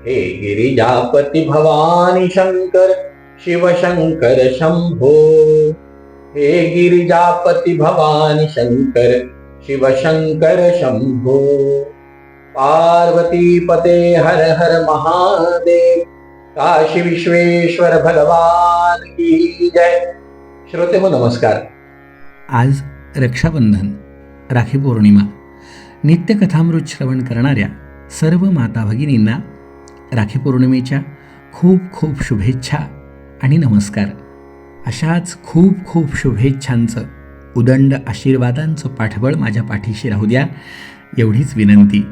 हे गिरिजापती भवानी शंकर शिवशंकर शंभो। हे गिरिजापती भवानी शंकर शिवशंकर शंभो। पार्वती पते हर हर महादेव काशी विश्वेश्वर भगवान की जय। श्रोते हो, नमस्कार। आज रक्षाबंधन राखी पौर्णिमा नित्यकथामृत श्रवण करणाऱ्या सर्व माता भगिनींना राखी पौर्णिमेच्या खूप खूप शुभेच्छा आणि नमस्कार. अशाच खूप खूप शुभेच्छांचं उदंड आशीर्वादांचं पाठबळ माझ्या पाठीशी राहू द्या एवढीच विनंती.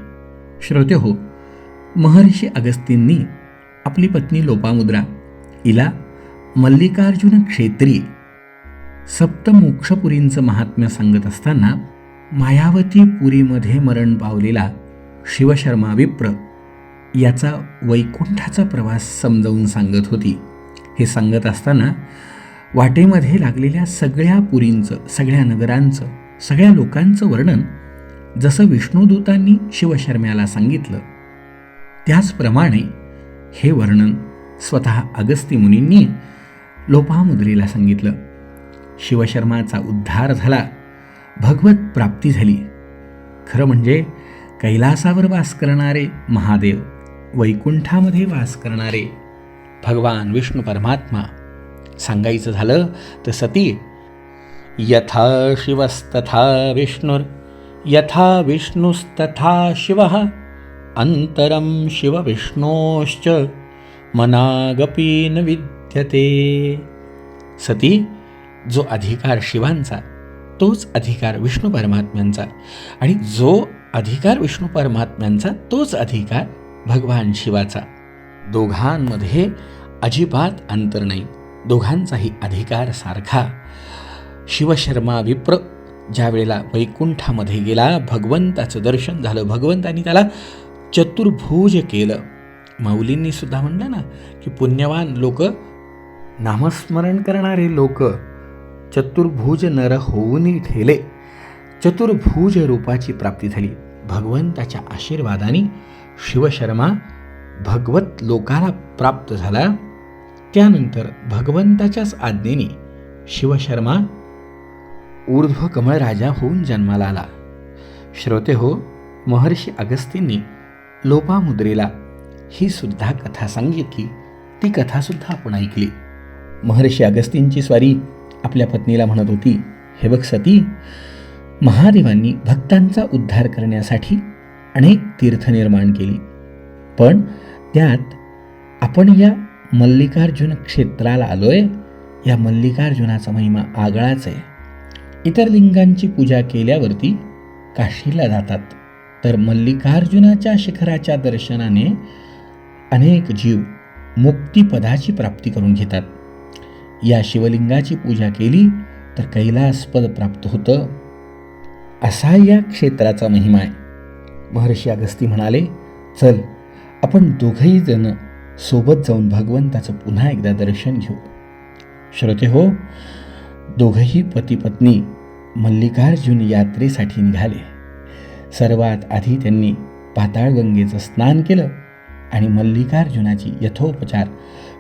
श्रोते हो महर्षी अगस्तींनी आपली पत्नी लोपामुद्रा हिला मल्लिकार्जुन क्षेत्री सप्तमोक्षपुरींचं महात्म्य सांगत असताना मायावती पुरीमध्ये मरण पावलेला शिवशर्मा विप्र याचा वैकुंठाचा प्रवास समजावून सांगत होती. हे सांगत असताना वाटेमध्ये लागलेल्या सगळ्या पुरींचं सगळ्या नगरांचं सगळ्या लोकांचं वर्णन जसं विष्णुदूतांनी शिवशर्म्याला सांगितलं त्याचप्रमाणे हे वर्णन स्वतः अगस्ती मुनींनी लोपामुद्रीला सांगितलं. शिवशर्माचा उद्धार झाला भगवत प्राप्ती झाली. खरं म्हणजे कैलासावर वास करणारे महादेव वैकुंठामध्ये वास करणारे. भगवान विष्णू परमात्मा. सांगायचं झालं तर सती यथा शिवस्तथा विष्णुर यथा विष्णुस्तथा शिव अंतरम शिवविष्णोश्च मनागपी न विद्यते. सती जो अधिकार शिवांचा तोच अधिकार विष्णू परमात्म्यांचा. आणि जो अधिकार विष्णू परमात्म्यांचा तोच अधिकार भगवान शिवाचा. दोघांमध्ये अजिबात अंतर नाही. दोघांचाही अधिकार सारखा. शिवशर्मा विप्र ज्या वेळेला वैकुंठामध्ये गेला भगवंताचं दर्शन झालं भगवंतानी त्याला चतुर्भुज केलं. माऊलींनी सुद्धा म्हणलं ना की पुण्यवान लोक नामस्मरण करणारे लोक चतुर्भुज नर होऊनही ठेले. चतुर्भुज रूपाची प्राप्ती झाली. भगवंताच्या आशीर्वादाने शिवशर्मा भगवत लोकाला प्राप्त झाला. त्यानंतर भगवंताच्याच आज्ञेने शिवशर्मा ऊर्ध्व कमळ राजा होऊन जन्माला आला. श्रोते हो महर्षी अगस्तींनी लोपामुद्रेला ही सुद्धा कथा सांगितली. ती कथासुद्धा आपण ऐकली. महर्षी अगस्तींची स्वारी आपल्या पत्नीला म्हणत होती हे बघ सती महादेवांनी भक्तांचा उद्धार करण्यासाठी अनेक तीर्थ निर्माण केली. पण त्यात आपण या मल्लिकार्जुन क्षेत्राला आलोय या मल्लिकार्जुनाचा महिमा आगळाच आहे इतर लिंगांची पूजा केल्यावरती काशीला जातात. तर मल्लिकार्जुनाच्या शिखराच्या दर्शनाने अनेक जीव मुक्तिपदाची प्राप्ती करून घेतात. या शिवलिंगाची पूजा केली तर कैलासपद प्राप्त होतं. असा या क्षेत्राचा महिमा आहे. महर्षी अगस्ती म्हणाले चल आपण दोघंही जण सोबत जाऊन भगवंताचं पुन्हा एकदा दर्शन घेऊ. श्रोते हो दोघंही पती पत्नी मल्लिकार्जुन यात्रेसाठी निघाले. सर्वात आधी त्यांनी पाताळगंगेचं स्नान केलं आणि मल्लिकार्जुनाची यथोपचार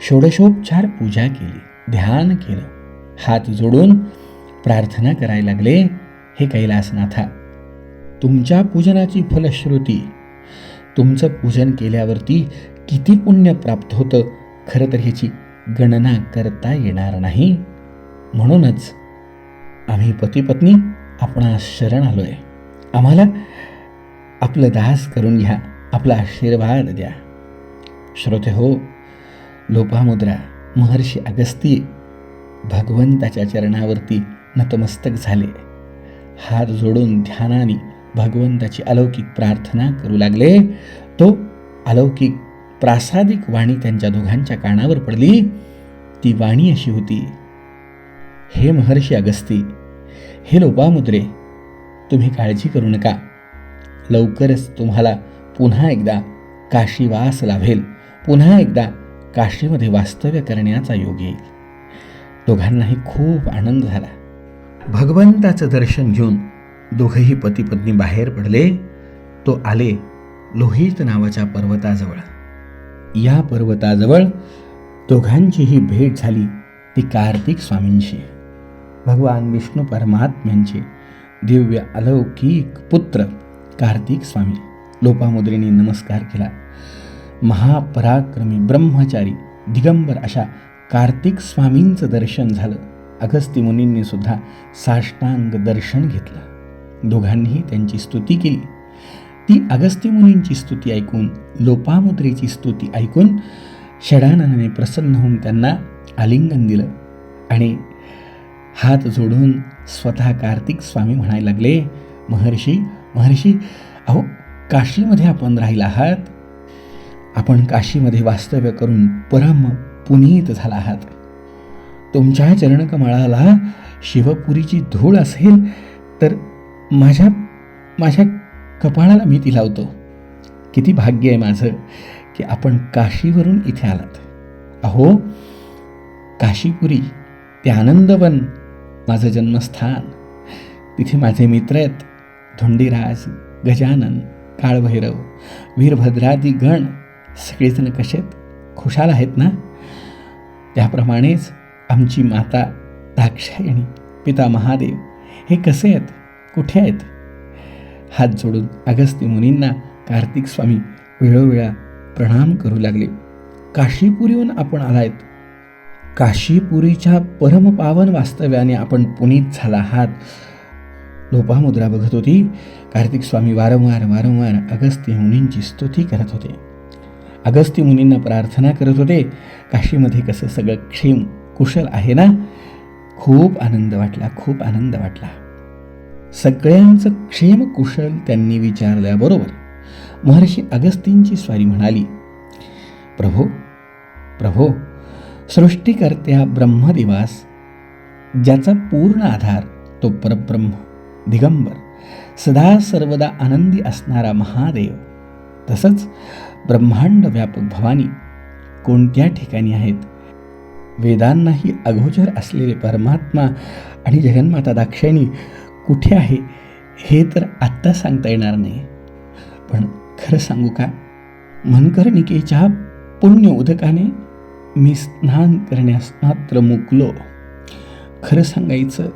षोडशोपचार पूजा केली ध्यान केलं. हात जोडून प्रार्थना करायला लागले हे कैलासनाथा तुमच्या पूजनाची फलश्रुती. तुमचं पूजन केल्यावरती किती पुण्य प्राप्त होतं खरं तर ह्याची गणना करता येणार नाही. म्हणूनच आम्ही पतीपत्नी आपणा शरण आलो आहे आम्हाला आपलं दास करून घ्या आपला आशीर्वाद द्या. श्रोते हो लोपामुद्रा महर्षी अगस्ती भगवंताच्या चरणावरती नतमस्तक झाले. हात जोडून ध्यानाने भगवंताची अलौकिक प्रार्थना करू लागले. तो अलौकिक प्रासादिक वाणी त्यांच्या दोघांच्या कानावर पडली. ती वाणी अशी होती हे महर्षी अगस्ती हे लोपामुद्रे तुम्ही काळजी करू नका. लवकरच तुम्हाला पुन्हा एकदा काशीवास लाभेल. पुन्हा एकदा काशीमध्ये वास्तव्य करण्याचा योग येईल. दोघांनाही खूप आनंद झाला. भगवंताचं दर्शन घेऊन दोघेही पती पत्नी बाहेर पडले. तो आले लोहित नावाच्या पर्वताजवळ. या पर्वताजवळ दोघांचीही भेट झाली ती कार्तिक स्वामींशी. भगवान विष्णू परमात्म्यांचे दिव्य अलौकिक पुत्र कार्तिक स्वामी लोपामुद्रेने नमस्कार केला. महापराक्रमी ब्रह्मचारी दिगंबर अशा कार्तिक स्वामींचं दर्शन झालं. अगस्ती मुनींनी सुद्धा साष्टांग दर्शन घेतलं. दोघांनीही त्यांची स्तुती केली. ती अगस्त्य मुनींची स्तुती ऐकून लोपामुद्रेची स्तुती ऐकून षडाननाने प्रसन्न होऊन त्यांना आलिंगन दिलं आणि हात जोडून स्वतः कार्तिक स्वामी म्हणायला लागले महर्षी महर्षी अहो काशीमध्ये आपण राहिला आहात. आपण काशीमध्ये वास्तव्य करून परम पुनीत झाला आहात. तुमच्या चरणकमळाला शिवपुरीची धूळ असेल तर माझ्या माझ्या कपाळाला मी ती लावतो. किती भाग्य आहे माझं की आपण काशीवरून इथे आलात. अहो काशीपुरी ते आनंदवन माझं जन्मस्थान. तिथे माझे मित्र आहेत धोंडीराज गजानन काळभैरव वीरभद्रादी गण सगळेजण कसे आहेत? खुशाल आहेत ना? त्याप्रमाणेच आमची माता दाक्षायणी पिता महादेव हे कसे आहेत? कुठे आहेत? हात जोडून अगस्त्य मुनींना कार्तिक स्वामी वेळोवेळा प्रणाम करू लागले. काशीपुरीहून आपण आलायत. काशीपुरीच्या परमपावन वास्तव्याने आपण पुनीत झाला आहात. लोपामुद्रा बघत होती. कार्तिक स्वामी वारंवार वारंवार अगस्त्य मुनींची स्तुती करत होते. अगस्त्य मुनींना प्रार्थना करत होते. काशीमध्ये कसं सगळं क्षेम कुशल आहे ना? खूप आनंद वाटला खूप आनंद वाटला. सगळ्यांचं क्षेमकुशल त्यांनी विचारल्याबरोबर महर्षी अगस्तींची स्वारी म्हणाली प्रभो प्रभो सृष्टीकर्त्या ब्रह्मदिवास ज्याचा पूर्ण आधार तो परब्रह्म दिगंबर सदा सर्वदा आनंदी असणारा महादेव तसंच ब्रह्मांड व्यापक भवानी कोणत्या ठिकाणी आहेत? वेदांनाही अगोचर असलेले परमात्मा आणि जगन्माता दाक्षिणी कुठे आहे हे तर आत्ता सांगता येणार नाही. पण खरं सांगू का? मनकर्णिकेच्या पुण्य उदकाने मी स्नान करण्यास मात्र मुकलो. खरं सांगायचं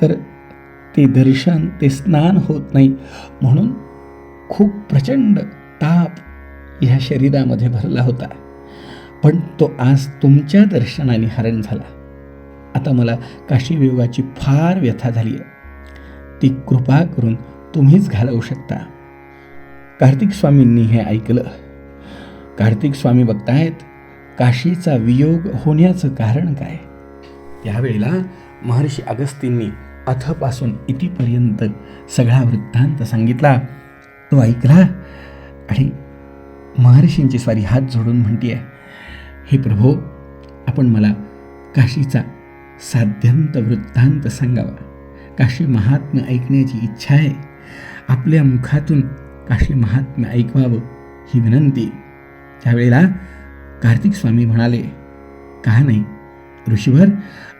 तर ते दर्शन ते स्नान होत नाही. म्हणून खूप प्रचंड ताप ह्या शरीरामध्ये भरला होता. पण तो आज तुमच्या दर्शनाने हरण झाला. आता मला काशी वियोगाची फार व्यथा झाली आहे ती कृपा करून तुम्हीच घालवू शकता. कार्तिक स्वामींनी हे ऐकलं. कार्तिक स्वामी बघतायत काशीचा वियोग होण्याचं कारण काय? त्यावेळेला महर्षी अगस्तींनी अथपासून इथपर्यंत सगळा वृत्तांत सांगितला. तो ऐकला आणि महर्षींची स्वारी हात जोडून म्हणते हे प्रभो आपण मला काशीचा साध्यंत वृत्तांत सांगावा. काशी महात्म्य ऐकण्याची इच्छा आहे. आपल्या मुखातून काशी महात्म्य ऐकवावं ही विनंती. त्यावेळेला कार्तिक स्वामी म्हणाले का नाही? ऋषीभर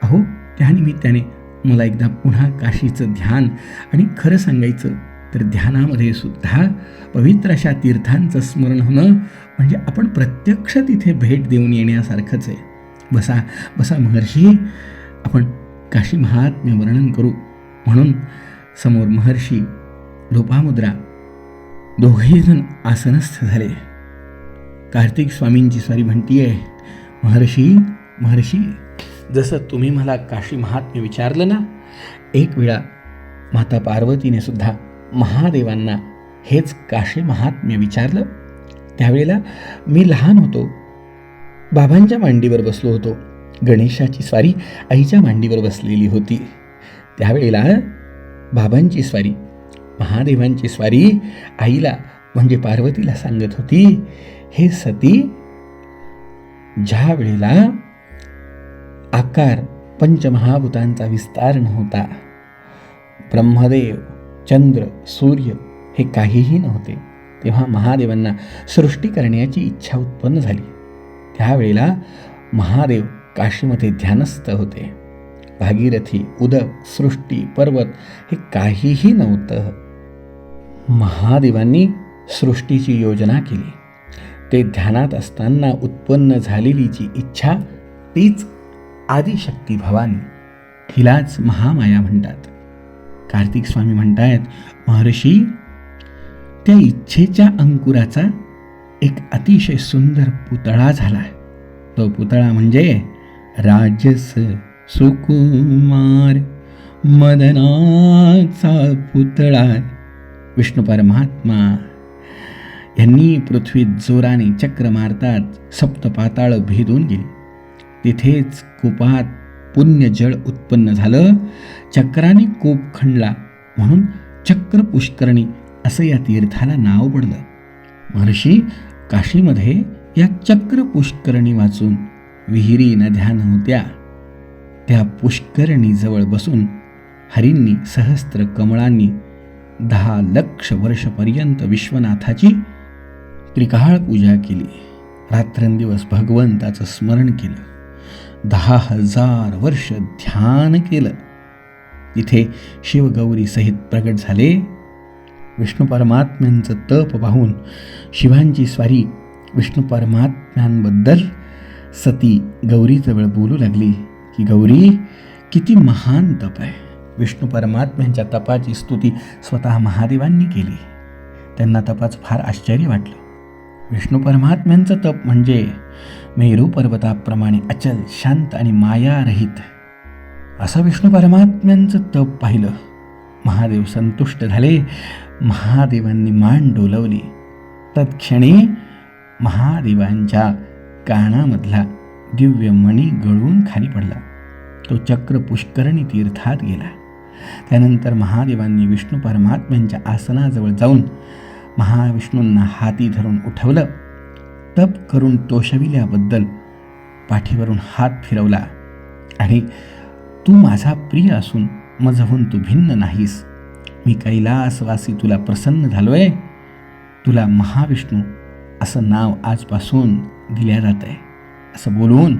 अहो त्यानिमित्ताने मला एकदा पुन्हा काशीचं ध्यान आणि खरं सांगायचं तर ध्यानामध्ये सुद्धा पवित्र अशा तीर्थांचं स्मरण होणं म्हणजे आपण प्रत्यक्ष तिथे भेट देऊन येण्यासारखंच आहे. बसा बसा महर्षी आपण काशी महात्म्य वर्णन करू. म्हणून समोर महर्षी लोपामुद्रा दोघेजण आसनस्थ झाले. कार्तिक स्वामींची स्वारी म्हणतीये महर्षी महर्षी जसं तुम्ही मला काशी महात्म्य विचारलं ना एक वेळा माता पार्वतीने सुद्धा महादेवांना हेच काशी महात्म्य विचारलं. त्यावेळेला मी लहान होतो. बाबांच्या मांडीवर बसलो होतो. गणेशाची स्वारी आईच्या मांडीवर बसलेली होती. त्यावेळेला बाबांची स्वारी महादेवांची स्वारी आईला म्हणजे पार्वतीला सांगत होती हे सती ज्या वेळेला आकार पंचमहाभूतांचा विस्तार नव्हता ब्रह्मदेव चंद्र सूर्य हे काहीही नव्हते तेव्हा महादेवांना सृष्टी करण्याची इच्छा उत्पन्न झाली. त्यावेळेला महादेव काशीमध्ये ध्यानस्थ होते. भागीरथी उदक सृष्टी पर्वत हे काहीही नव्हतं. महादेवांनी सृष्टीची योजना केली. ते ध्यानात असताना उत्पन्न झालेली जी इच्छा तीच आदिशक्ती भवानी हिलाच महामाया म्हणतात. कार्तिक स्वामी म्हणतायत महर्षी त्या इच्छेच्या अंकुराचा एक अतिशय सुंदर पुतळा झाला तो पुतळा म्हणजे राजस सुकुमार मदनाचा पुतळा. विष्णू परमात्मा यांनी पृथ्वीत जोराने चक्र मारतात सप्तपाताळ भेदून गेली. तिथेच कुपात पुण्य जळ उत्पन्न झालं. चक्राने कोप खणला. म्हणून चक्र पुष्करणी असं या तीर्थाला नाव पडलं. महर्षी काशीमध्ये या चक्र पुष्करणी वाचून विहिरी नद्या नव्हत्या. त्या पुष्करणीजवळ बसून हरींनी सहस्त्र कमळांनी दहा लक्ष वर्षपर्यंत विश्वनाथाची त्रिकाळ पूजा केली. रात्रंदिवस भगवंताचं स्मरण केलं. दहा हजार वर्ष ध्यान केलं. तिथे शिवगौरी सहित प्रगट झाले. विष्णू परमात्म्यांचं तप पाहून शिवांची स्वारी विष्णू परमात्म्यांबद्दल सती गौरीजवळ बोलू लागली. की गौरी किती महान तप आहे. विष्णू परमात्म्यांच्या तपाची स्तुती स्वतः महादेवांनी केली. त्यांना तपाचं फार आश्चर्य वाटलं. विष्णू परमात्म्यांचं तप म्हणजे मेरू पर्वताप्रमाणे अचल शांत आणि मायारहित. असं विष्णू परमात्म्यांचं तप पाहिलं. महादेव संतुष्ट झाले. महादेवांनी मान डोलवली. तत्क्षणी महादेवांच्या कानामधला दिव्य मणी गळून खाली पडला. तो चक्र पुष्करणी तीर्थात गेला. त्यानंतर महादेवांनी विष्णू परमात्म्यांच्या आसनाजवळ जाऊन महाविष्णूंना हाती धरून उठवलं. तप करून तोषविल्याबद्दल पाठीवरून हात फिरवला. आणि तू माझा प्रिय असून मजहून तू भिन्न नाहीस. मी कैलासवासी तुला प्रसन्न झालोय. तुला महाविष्णू असं नाव आजपासून दिल्या जात आहे असं बोलून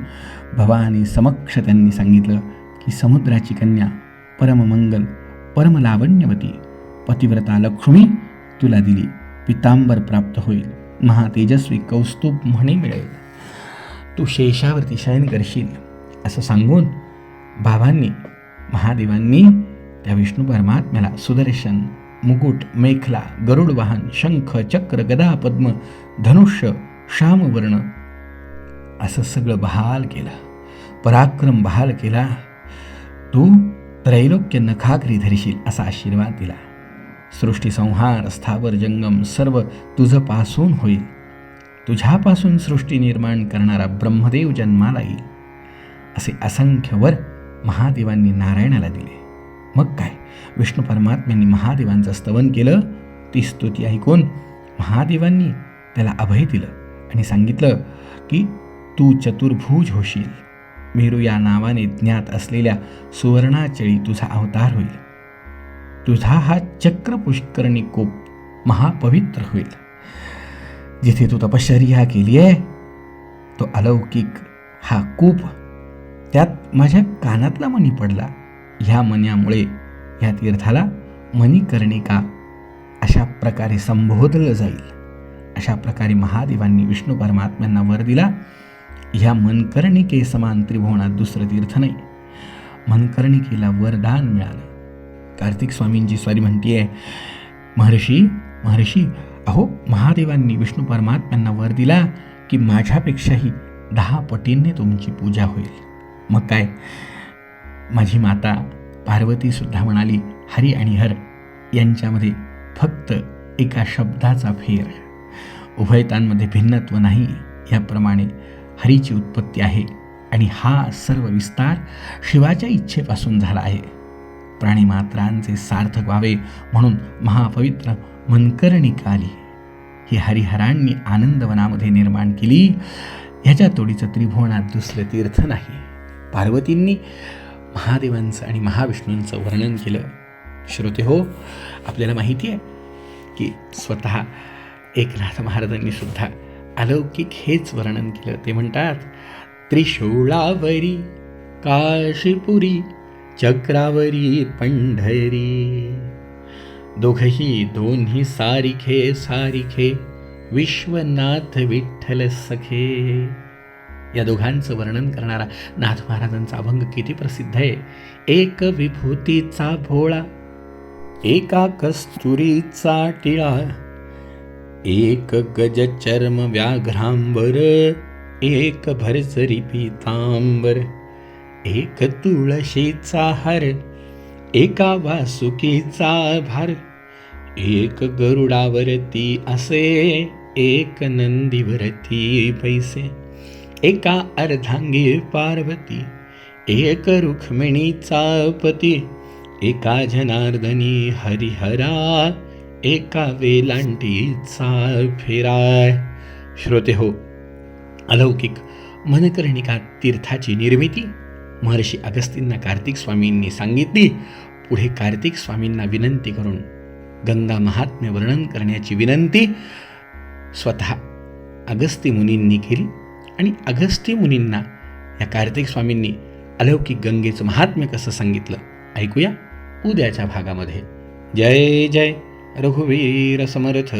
भवानी समक्ष त्यांनी सांगितलं की समुद्राची कन्या परममंगल परमलावण्यवती पतिव्रता लक्ष्मी तुला दिली पितांबर प्राप्त होईल महातेजस्वी कौस्तुभ म्हणे मिळेल. तू शेषावरती शयन करशील असं सांगून बाबांनी महादेवांनी त्या विष्णू परमात्म्याला सुदर्शन मुकुट मेखला गरुड वाहन शंख चक्र गदा पद्म धनुष्य श्यामवर्ण असं सगळं बहाल केलं. पराक्रम बहाल केला. तू त्रैलोक्य नखाकरी धरशील असा आशीर्वाद दिला. सृष्टी संहार स्थावर जंगम सर्व तुझं पासून होईल. तुझ्यापासून सृष्टी निर्माण करणारा ब्रह्मदेव जन्माला येईल. असे असंख्य वर महादेवांनी नारायणाला दिले. मग काय? विष्णू परमात्म्यांनी महादेवांचं स्तवन केलं. ती स्तुती ऐकून महादेवांनी त्याला अभय दिलं आणि सांगितलं की तू चतुर्भुज होशील. मेरू या नावाने ज्ञात असलेल्या सुवर्णाचळी तुझा अवतार होईल. तुझा हा चक्र पुष्करणी कोप महापवित्र होईल. जिथे तू तपश्चर्या केली आहे तो अलौकिक हा कूप त्यात माझ्या कानातला मणी पडला. ह्या मन्यामुळे ह्या तीर्थाला मणिकर्णिका अशा प्रकारे संबोधलं जाईल. अशा प्रकारे महादेवांनी विष्णू परमात्म्यांना वर दिला. ह्या मनकर्णिके समान त्रिभुवनात दुसरं तीर्थ नाही. मनकर्णिकेला वरदान मिळालं कार्तिक स्वामींची स्वारी म्हणतीये महर्षी महर्षी अहो महादेवांनी विष्णू परमात्म्यांना वर दिला की माझ्यापेक्षाही दहा पटींनी तुमची पूजा होईल. मग काय? माझी माता पार्वती सुद्धा म्हणाली हरी आणि हर यांच्यामध्ये फक्त एका शब्दाचा फेर उभयतांमध्ये भिन्नत्व नाही. याप्रमाणे हरीची उत्पत्ती आहे आणि हा सर्व विस्तार शिवाच्या इच्छेपासून झाला आहे. प्राणीमात्रांचे सार्थक व्हावे म्हणून महापवित्र मनकर्णी काली ही हरिहरांनी आनंदवनामध्ये निर्माण केली. ह्याच्या तोडीचं त्रिभुवनात दुसरं तीर्थ नाही. पार्वतींनी महादेवांचं आणि महाविष्णूंचं वर्णन केलं. श्रोते हो आपल्याला माहिती आहे की स्वतः एकनाथ महाराजांनी सुद्धा अलौकिक हेच वर्णन केलं. ते म्हणतात त्रिशूळावरी काशीपुरी चक्रावरी पंढरी. दोघही दोन्ही सारिखे सारिखे विश्वनाथ विठ्ठल सखे. या दोघांचं वर्णन करणारा नाथ महाराजांचा अभंग किती प्रसिद्ध आहे. एक विभूतीचा भोळा एका कस्तुरीचा टिळा एक गज चर्म व्याघ्रांबर एक भरसरी पीतांबर एक तुळशीचा हार एका वासुकीचा भार. एक गरुडावरती असे एक नंदीवरती पैसे एका अर्धांगी पार्वती एक रुक्मिणीचा पती एका जनार्दनी हरिहरा एका वेलांटीचा फेरा श्रोते हो अलौकिक मनकर्णिका तीर्थाची निर्मिती. महर्षी अगस्तींना कार्तिक स्वामींनी सांगितली. पुढे कार्तिक स्वामींना विनंती करून गंगा महात्म्य वर्णन करण्याची विनंती. स्वतः अगस्ती मुनींनी केली आणि अगस्ती मुनींना या कार्तिक स्वामींनी अलौकिक गंगेचं महात्म्य कसं सांगितलं ऐकूया उद्याच्या भागामध्ये. जय जय. रघुवीर समर्थ।